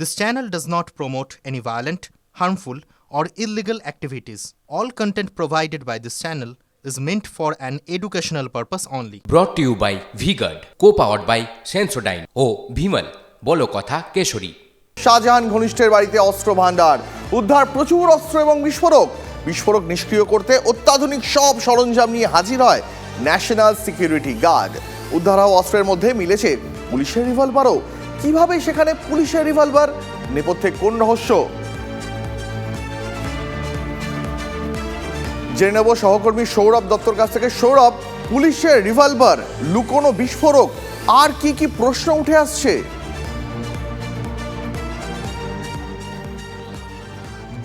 This channel does not promote any violent, harmful, or illegal activities. All content provided by this channel is meant for an educational purpose only. To you by VGuard co powered by Sensodyne ও ভিমল বলো কথা কেশরী। শাহজাহান ঘনিষ্ঠের বাড়িতে অস্ত্র ভান্ডার উদ্ধার প্রচুর অস্ত্র এবং বিস্ফোরক। বিস্ফোরক নিষ্ক্রিয় করতে অত্যাধুনিক সব সরঞ্জাম নিয়ে হাজির হয় ন্যাশনাল সিকিউরিটি গার্ড উদ্ধার হওয়া অস্ত্রের মধ্যে মিলেছে পুলিশের রিভলভারও। কীভাবে সেখানে পুলিশের রিভলভার? নেপথ্যে কোন রহস্য? জেনে নেব সহকর্মী সৌরভ দত্তর কাছ থেকে। সৌরভ, পুলিশের রিভলভার, লুকোনো বিস্ফোরক, আর কি কি প্রশ্ন উঠে আসছে?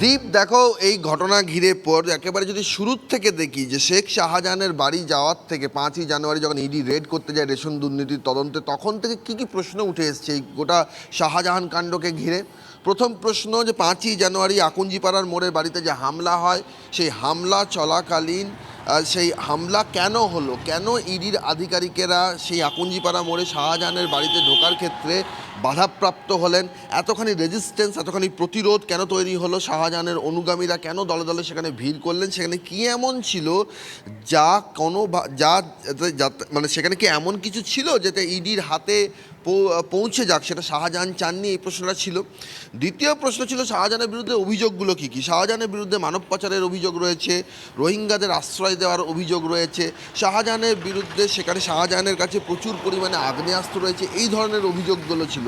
দীপ, দেখো এই ঘটনা ঘিরে পর একেবারে যদি শুরুর থেকে দেখি যে শেখ শাহজাহানের বাড়ি যাওয়ার থেকে পাঁচই জানুয়ারি যখন ইডি রেড করতে যায় রেশন দুর্নীতির তদন্তে, তখন থেকে কি কি প্রশ্ন উঠে এসছে এই গোটা শাহজাহান কাণ্ডকে ঘিরে? প্রথম প্রশ্ন যে পাঁচই জানুয়ারি আকুঞ্জিপাড়ার মোড়ের বাড়িতে যে হামলা হয়, সেই হামলা চলাকালীন সেই হামলা কেন হলো? কেন ইডির আধিকারিকেরা সেই আকুঞ্জিপাড়া মোড়ে শাহজাহানের বাড়িতে ঢোকার ক্ষেত্রে বাধাপ্রাপ্ত হলেন। এতখানি রেজিস্ট্যান্স এতখানি প্রতিরোধ কেন তৈরি হলো? শাহজাহানের অনুগামীরা কেন দলে দলে সেখানে ভিড় করলেন? সেখানে কি এমন ছিল যা কোনো যা মানে সেখানে কি এমন কিছু ছিল যাতে ইডির হাতে পৌঁছে যাক? সেটা শাহজাহান চাননি, এই প্রশ্নটা ছিল। দ্বিতীয় প্রশ্ন ছিল শাহজাহানের বিরুদ্ধে অভিযোগগুলো কী কী? শাহজাহানের বিরুদ্ধে মানব পাচারের অভিযোগ রয়েছে, রোহিঙ্গাদের আশ্রয় দেওয়ার অভিযোগ রয়েছে, শাহজাহানের বিরুদ্ধে সেখানে শাহজাহানের কাছে প্রচুর পরিমাণে আগ্নেয়াস্ত্র রয়েছে, এই ধরনের অভিযোগগুলো ছিল।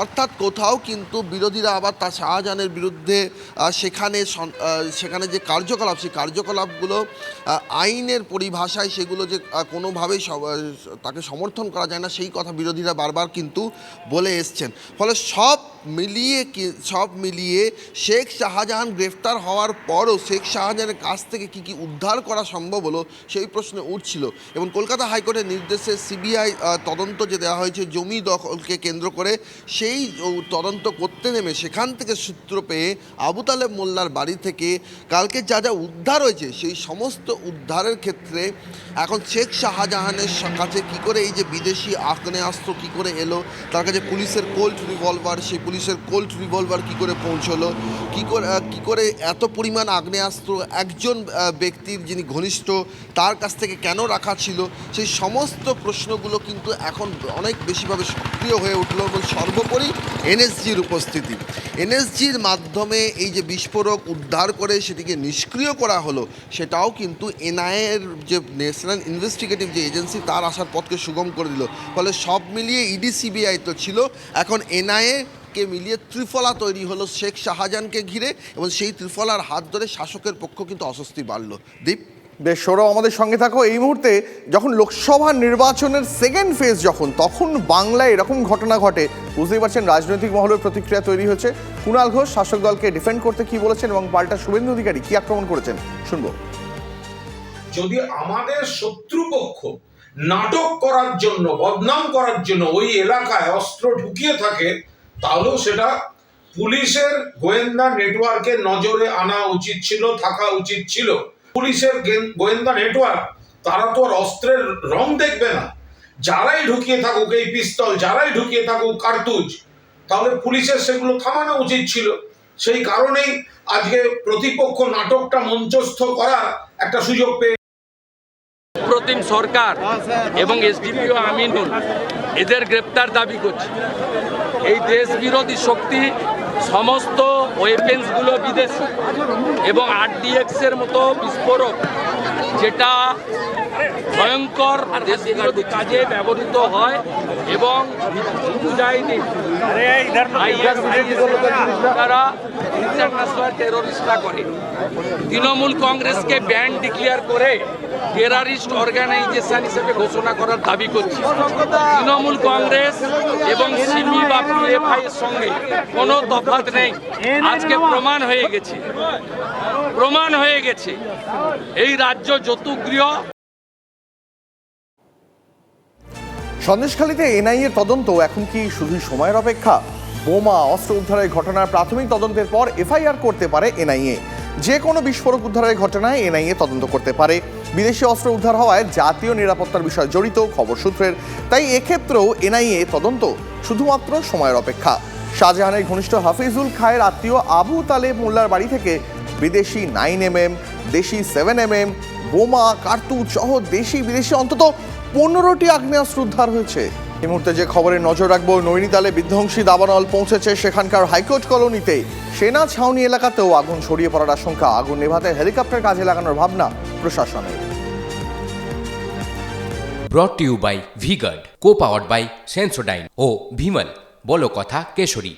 অর্থাৎ কোথাও কিন্তু বিরোধীরা আবার তার শাহজাহানের বিরুদ্ধে সেখানে সেখানে যে কার্যকলাপ, সেই কার্যকলাপগুলো আইনের পরিভাষায় সেগুলো যে কোনোভাবেই তাকে সমর্থন করা যায় না, সেই কথা বিরোধীরা বারবার কিন্তু বলে এসছেন। ফলে সব মিলিয়ে সব মিলিয়ে শেখ শাহজাহান গ্রেফতার হওয়ার পরও শেখ শাহজাহানের কাছ থেকে কি কি উদ্ধার করা সম্ভব হলো, সেই প্রশ্নে উঠছিল। এবং কলকাতা হাইকোর্টের নির্দেশে সিবিআই তদন্ত যে দেওয়া হয়েছে, জমি দখলকে কেন্দ্র করে সেই তদন্ত করতে নেমে সেখান থেকে সূত্র পেয়ে আবু তালেব মোল্লার বাড়ি থেকে কালকে যা যা উদ্ধার হয়েছে, সেই সমস্ত উদ্ধারের ক্ষেত্রে এখন শেখ শাহজাহানের কাছে কি করে এই যে বিদেশি আগ্নেয়াস্ত্র কি করে এলো, তার কাছে পুলিশের কোল্ড রিভলভার সেই পুলিশের কোল্ড রিভলভার কি করে পৌঁছলো, কি করে কি করে এত পরিমাণ আগ্নেয়াস্ত্র একজন ব্যক্তির যিনি ঘনিষ্ঠ, তার কাছ থেকে কেন রাখা ছিল, সেই সমস্ত প্রশ্নগুলো কিন্তু এখন অনেক বেশিভাবে সক্রিয় হয়ে উঠল এবং সর্বোপরি এনএসজির উপস্থিতি। এনএসজির মাধ্যমে এই যে বিস্ফোরক উদ্ধার করে সেটিকে নিষ্ক্রিয় করা হলো, সেটাও কিন্তু এনআইএর যে ন্যাশনাল ইনভেস্টিগেটিভ যে এজেন্সি, তার আসার পথকে সুগম করে দিল। ফলে সব মিলিয়ে ইডি, সিবিআই তো ছিল। এখন এনআইএ কে মিলিয়ে ত্রিফলা তৈরি হলো শেখ শাহজাহানকে ঘিরে এবং সেই ত্রিফলার হাত ধরে শাসকের পক্ষ কিন্তু অস্বস্তি বাড়লো। দীপ? বেশ সৌরভ আমাদের সঙ্গে থাকো। এই মুহূর্তে যখন লোকসভা নির্বাচনের সেকেন্ড ফেজ যখন, তখন বাংলায় এরকম ঘটনা ঘটে। বুঝতেই পারছেন, রাজনৈতিক মহলের প্রতিক্রিয়া তৈরি হয়েছে কুণাল ঘোষ, শাসক দলকে ডিফেন্ড করতে কি বলেছেন এবং পাল্টা শুভেন্দু অধিকারী কি আক্রমণ করেছেন? শুনব। যদি আমাদের শত্রুপক্ষ নাটক করার জন্য, বদনাম করার জন্য ওই এলাকায় অস্ত্র ঢুকিয়ে থাকে, তাহলেও সেটা পুলিশের গোয়েন্দা নেটওয়ার্কের নজরে আনা উচিত ছিল, থাকা উচিত ছিল। পুলিশের গোয়েন্দা নেটওয়ার্ক, তারা তো আর অস্ত্রের রং দেখবে না। যারাই ঢুকিয়ে থাকুক এই পিস্তল, যারাই ঢুকিয়ে থাকুক কার্তুজ, তাহলে পুলিশের সেগুলো থামানো উচিত ছিল। সেই কারণেই আজকে প্রতিপক্ষ নাটকটা মঞ্চস্থ করার একটা সুযোগ পেয়ে প্রতিম সরকার এবং এসডিপিও আমিনুল এদের গ্রেপ্তার দাবি করছে। এই দেশ বিরোধী শক্তি সমস্ত ওয়েপেন্সগুলো বিদেশি এবং আরডিএক্স এর মতো বিস্ফোরক যেটা ভয়ঙ্কর দেশ বিরোধী কাজে ব্যবহৃত হয় এবং তারা ইন্টারন্যাশনাল করে। তৃণমূল কংগ্রেসকে ব্যান্ড ডিক্লেয়ার করে টেরারিস্ট অর্গানাইজেশন হিসেবে ঘোষণা করার দাবি করছি। তৃণমূল কংগ্রেস এবং সিমি বা পিএফআই এর সঙ্গে কোনো তফাৎ নেই। আজকে প্রমাণ হয়ে গেছে। প্রমাণ হয়ে গেছে। এই রাজ্য যতুগৃহ সন্দেশখালীতে এনআইএ তদন্ত, এখন কি শুধু সময়ের অপেক্ষা? বোমা, অস্ত্র উদ্ধারের ঘটনার প্রাথমিক তদন্তের পর এফআইআর করতে পারে এনআইএ। যে কোনো বিস্ফোরক উদ্ধারের ঘটনায় এনআইএ তদন্ত করতে পারে। বিদেশি অস্ত্র উদ্ধার হওয়ায় জাতীয় নিরাপত্তার বিষয় জড়িত খবর সূত্রের। তাই এক্ষেত্রেও এনআইএ তদন্ত শুধুমাত্র সময়ের অপেক্ষা। শাহজাহানের ঘনিষ্ঠ হাফিজুল খায়ের আত্মীয় আবু তালেব মোল্লার বাড়ি থেকে বিদেশি নাইন এম এম দেশি সেভেন এম এম বোমা, কার্তুজ সহ দেশি বিদেশি অন্তত পনেরোটি আগ্নেয়াস্ত্র উদ্ধার হয়েছে। এই মুহূর্তে যে খবরে নজর রাখব, নৈনিতালে বিধ্বংসী দাবানল পৌঁছেছে সেখানকার হাইকোর্ট কলোনিতে। সেনা ছাউনি এলাকাতেও আগুন ছড়িয়ে পড়ার আশঙ্কা। আগুন নেভাতে হেলিকপ্টার কাজে লাগানোর ভাবনা প্রশাসনের। Brought you by VGuard co powered by Sensodyne ও ভিমল বলো কথা কেশরী।